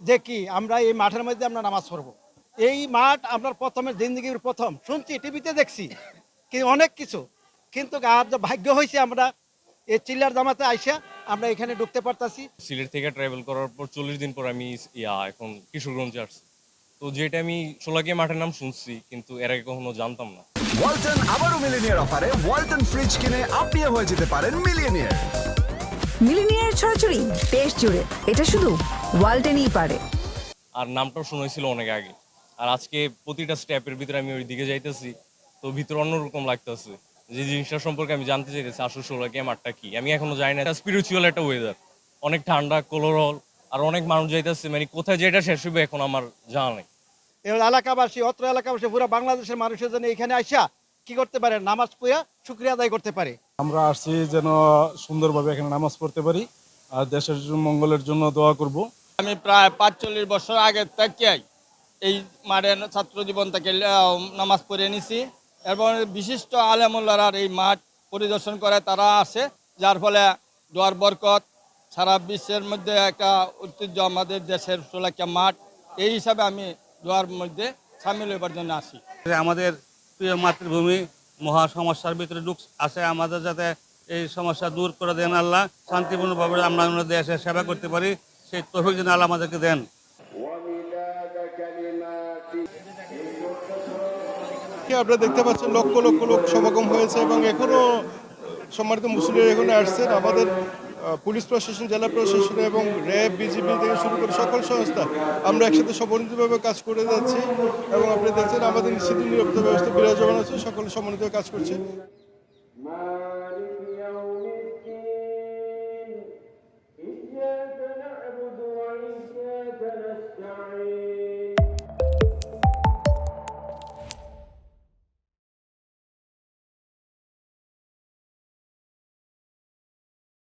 যে কি আমরা এই মাঠের মধ্যে আমরা নামাজ পড়ব। এই মাঠ আপনার প্রথমে জিন্দগির প্রথম। শুনছি টিভিতে দেখছি কি অনেক কিছু। কিন্তু আর ভাগ্য হয়েছে আমরা এই চিল্লার জামাতে আইসা আমরা এখানে ঢুকতে পারতাছি। সিলেট থেকে ট্রাভেল করার পর চল্লিশ দিন পর আমি ইয়া এখন কিশোরগঞ্জে আসছি। তো যেটা আমি সোলাকিয়া মাঠের নাম শুনছি কিন্তু এর আগে কখনো জানতাম না। ওয়ালটন আবারও মিলিনিয়ার অফারে ওয়ালটন ফ্রিজ কিনে আপনিও হয়ে যেতে পারেন মিলিয়নিয়ার মিলিনিয়ার ছড়াছড়ি দেশ জুড়ে। এটা শুধু ওয়ালটেনই পারে। আর নামটাও শুনেছিল অনেক আগে। আর আজকে প্রতিটা স্টেপের ভিতরে আমি ওই দিকে যাইতেছি তো ভিতরে অন্যরকম লাগতেছে। যে জিনিসটা সম্পর্কে আমি জানতে চাইতেছি আসলে সোলাকিয়া মাঠটা কি? আমি এখনও জানি না স্পিরিচুয়াল একটা ওয়েদার অনেক ঠান্ডা কোলোরল আর অনেক মানুষ যাইতেছে। মানে কোথায় যেটা শেষ হবে এখন আমার জানা নেই। এই এলাকাবাসী অত্র এলাকাবাসী পুরো বাংলাদেশের মানুষের জন্য এখানে আইসা কি করতে পারে? নামাজ পড়া শুক্রিয়া আদায় করতে পারে। আমরা আসছি যেন সুন্দরভাবে এখানে নামাজ পড়তে পারি আর দেশের মঙ্গলের জন্য দোয়া করব। আমি প্রায় পাঁচচল্লিশ বছর আগে থেকে এই মাঠে ছাত্র জীবন থেকে নামাজ পড়ে নিছি এবং বিশিষ্ট আলেমুল্লার এই মাঠ পরিদর্শন করে তারা আসে যার ফলে দোয়ার বরকত সারা বিশ্বের মধ্যে একটা ঐতিহ্য আমাদের দেশের সোলাকিয়া মাঠ এই হিসাবে আমি দোয়ার মধ্যে সামিল হবার জন্য আসি। আমাদের প্রিয় মাতৃভূমি মহা সমস্যার ভিতরে ঢুক আছে। আমাদের যাতে এই সমস্যা দূর করে দেন আল্লাহ, শান্তিপূর্ণভাবে আমরা আমাদের দেশে সেবা করতে পারি। সেই তফিক যেন আল্লাহ আমাদেরকে দেন। আপনারা দেখতে পাচ্ছেন, লক্ষ লক্ষ লোক সমাগম হয়েছে এবং এখনও সম্মানিত মুসলিম এখানে আসছেন। আমাদের পুলিশ প্রশাসন, জেলা প্রশাসন এবং র্যাব, বিজিবি থেকে শুরু করে সকল সংস্থা আমরা একসাথে সমন্বিতভাবে কাজ করে যাচ্ছি এবং আপনি দেখছেন আমাদের নিশ্চিত নিরাপত্তা ব্যবস্থা বিরাজমান আছে, সকলে সমন্বিত কাজ করছে।